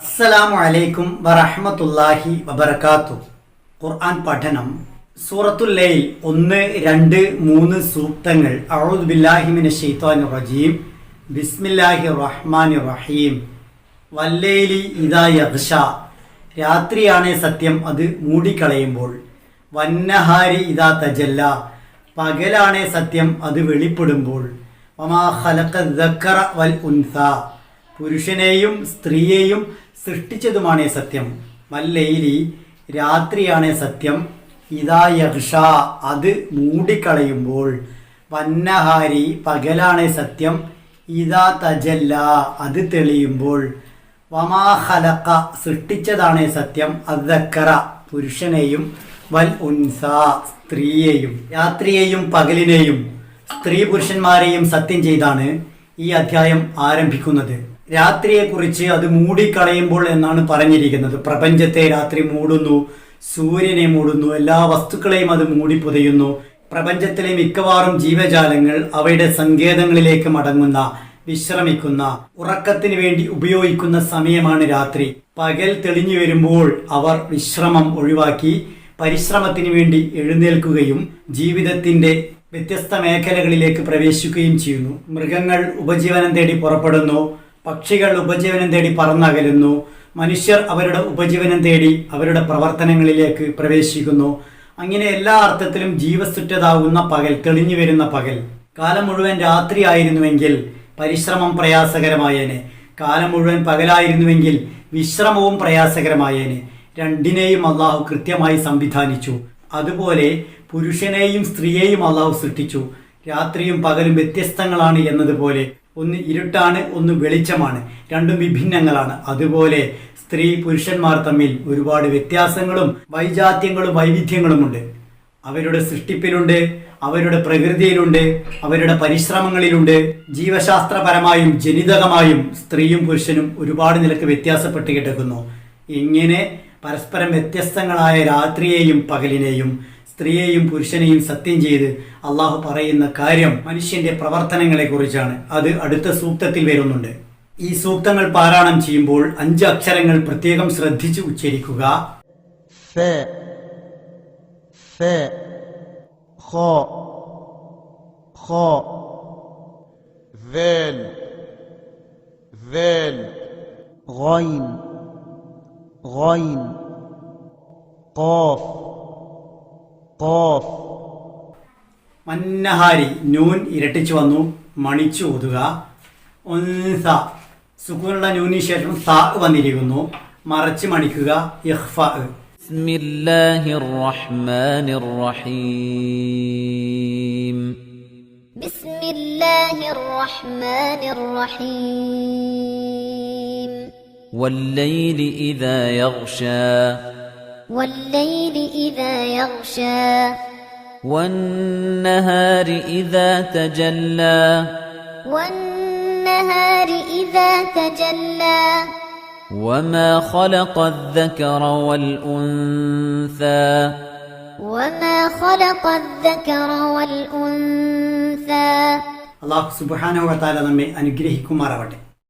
അസ്സലാമു അലൈക്കും വറഹ്മത്തുള്ളാഹി വബറകാത്തു. ഖുർആൻ പഠനം സൂറത്തുൽ ലൈൽ ഒന്ന് രണ്ട് മൂന്ന് സൂക്തങ്ങൾ. അഊദു ബില്ലാഹി മിനശ് ശൈത്വാനിർ റജീം. ബിസ്മില്ലാഹിർ റഹ്മാനിർ റഹീം. വല്ലൈലി ഇദാ യഗ്ഷ. രാത്രിയാണ് സത്യം അത് മൂടിക്കളയുമ്പോൾ. വന്നഹാരി ഇദാ തജല്ല. പകലാണ് സത്യം അത് വെളിപ്പെടുമ്പോൾ. വമാ ഖലഖ ദക്കറ വൽ ഉൻസ. പുരുഷനെയും സ്ത്രീയെയും സൃഷ്ടിച്ചതുമാണ് സത്യം. വല്ലയിലി രാത്രിയാണ് സത്യം. ഇതാ യക്ഷ അത് മൂടിക്കളയുമ്പോൾ. വന്നഹാരി പകലാണ് സത്യം. ഇതാ തജല്ല അത് തെളിയുമ്പോൾ. വമാഹലക്ക സൃഷ്ടിച്ചതാണ് സത്യം. അദക്കറ പുരുഷനെയും. വൽ ഉൻസ സ്ത്രീയെയും. രാത്രിയെയും പകലിനെയും സ്ത്രീ പുരുഷന്മാരെയും സത്യം ചെയ്താണ് ഈ അധ്യായം ആരംഭിക്കുന്നത്. രാത്രിയെക്കുറിച്ച് അത് മൂടിക്കളയുമ്പോൾ എന്നാണ് പറഞ്ഞിരിക്കുന്നത്. പ്രപഞ്ചത്തെ രാത്രി മൂടുന്നു സൂര്യനെ മൂടുന്നു എല്ലാ വസ്തുക്കളെയും അത് മൂടി പുതയുന്നു പ്രപഞ്ചത്തിലെ മിക്കവാറും ജീവജാലങ്ങൾ അവയുടെ സങ്കേതങ്ങളിലേക്ക് മടങ്ങുന്ന വിശ്രമിക്കുന്ന ഉറക്കത്തിന് വേണ്ടി ഉപയോഗിക്കുന്ന സമയമാണ് രാത്രി. പകൽ തെളിഞ്ഞു വരുമ്പോൾ അവർ വിശ്രമം ഒഴിവാക്കി പരിശ്രമത്തിന് വേണ്ടി എഴുന്നേൽക്കുകയും ജീവിതത്തിന്റെ വ്യത്യസ്ത മേഖലകളിലേക്ക് പ്രവേശിക്കുകയും ചെയ്യുന്നു. മൃഗങ്ങൾ ഉപജീവനം തേടി പുറപ്പെടുന്നു. പക്ഷികൾ ഉപജീവനം തേടി പറന്നകലുന്നു. മനുഷ്യർ അവരുടെ ഉപജീവനം തേടി അവരുടെ പ്രവർത്തനങ്ങളിലേക്ക് പ്രവേശിക്കുന്നു. അങ്ങനെ എല്ലാ അർത്ഥത്തിലും ജീവസുറ്റതാകുന്ന പകൽ തെളിഞ്ഞു വരുന്ന പകൽ. കാലം മുഴുവൻ രാത്രി ആയിരുന്നുവെങ്കിൽ പരിശ്രമം പ്രയാസകരമായേനെ. കാലം മുഴുവൻ പകലായിരുന്നുവെങ്കിൽ വിശ്രമവും പ്രയാസകരമായേനെ. രണ്ടിനെയും അള്ളാഹു കൃത്യമായി സംവിധാനിച്ചു. അതുപോലെ പുരുഷനെയും സ്ത്രീയെയും അള്ളാഹു സൃഷ്ടിച്ചു. രാത്രിയും പകലും വ്യത്യസ്തങ്ങളാണ് എന്നതുപോലെ ഒന്ന് ഇരുട്ടാണ് ഒന്ന് വെളിച്ചമാണ്. രണ്ടും വിഭിന്നങ്ങളാണ്. അതുപോലെ സ്ത്രീ പുരുഷന്മാർ തമ്മിൽ ഒരുപാട് വ്യത്യാസങ്ങളും വൈജാത്യങ്ങളും വൈവിധ്യങ്ങളുമുണ്ട്. അവരുടെ സൃഷ്ടിപ്പിലുണ്ട് അവരുടെ പ്രകൃതിയിലുണ്ട് അവരുടെ പരിശ്രമങ്ങളിലുണ്ട്. ജീവശാസ്ത്രപരമായും ജനിതകമായും സ്ത്രീയും പുരുഷനും ഒരുപാട് നിലയ്ക്ക് വ്യത്യാസപ്പെട്ട് കിടക്കുന്നു. ഇങ്ങനെ പരസ്പരം വ്യത്യസ്തങ്ങളായ രാത്രിയെയും പകലിനെയും സ്ത്രീയെയും പുരുഷനെയും സത്യം ചെയ്ത് അള്ളാഹു പറയുന്ന കാര്യം മനുഷ്യന്റെ പ്രവർത്തനങ്ങളെ കുറിച്ചാണ് അത് അടുത്ത സൂക്തത്തിൽ വരുന്നുണ്ട് ഈ സൂക്തങ്ങൾ പാരായണം ചെയ്യുമ്പോൾ അഞ്ച് അക്ഷരങ്ങൾ പ്രത്യേകം ശ്രദ്ധിച്ച് ഉച്ചരിക്കുക فاء فاء خاء خاء ذال ذال غين غين قاف قاف മന്നഹാരി നൂൻ ഇരട്ടിച്ചു വന്നു മണിച്ചു ഓതുക ഒൻസ സുഖമുള്ള നൂനിന് ശേഷം സാ വന്നിരിക്കുന്നു മറച്ച് മണിക്കുക ഇഹ്ഫ بسم الله الرحمن الرحيم بسم الله الرحمن الرحيم والليل إذا يغشى والليل إذا يغشى. والنهار إذا تجلى. والنهار إذا تجلى. وما خلق الذكر والأنثى. وما خلق الذكر والأنثى. الله سبحانه وتعالى لما أنجريه كمارا وٹے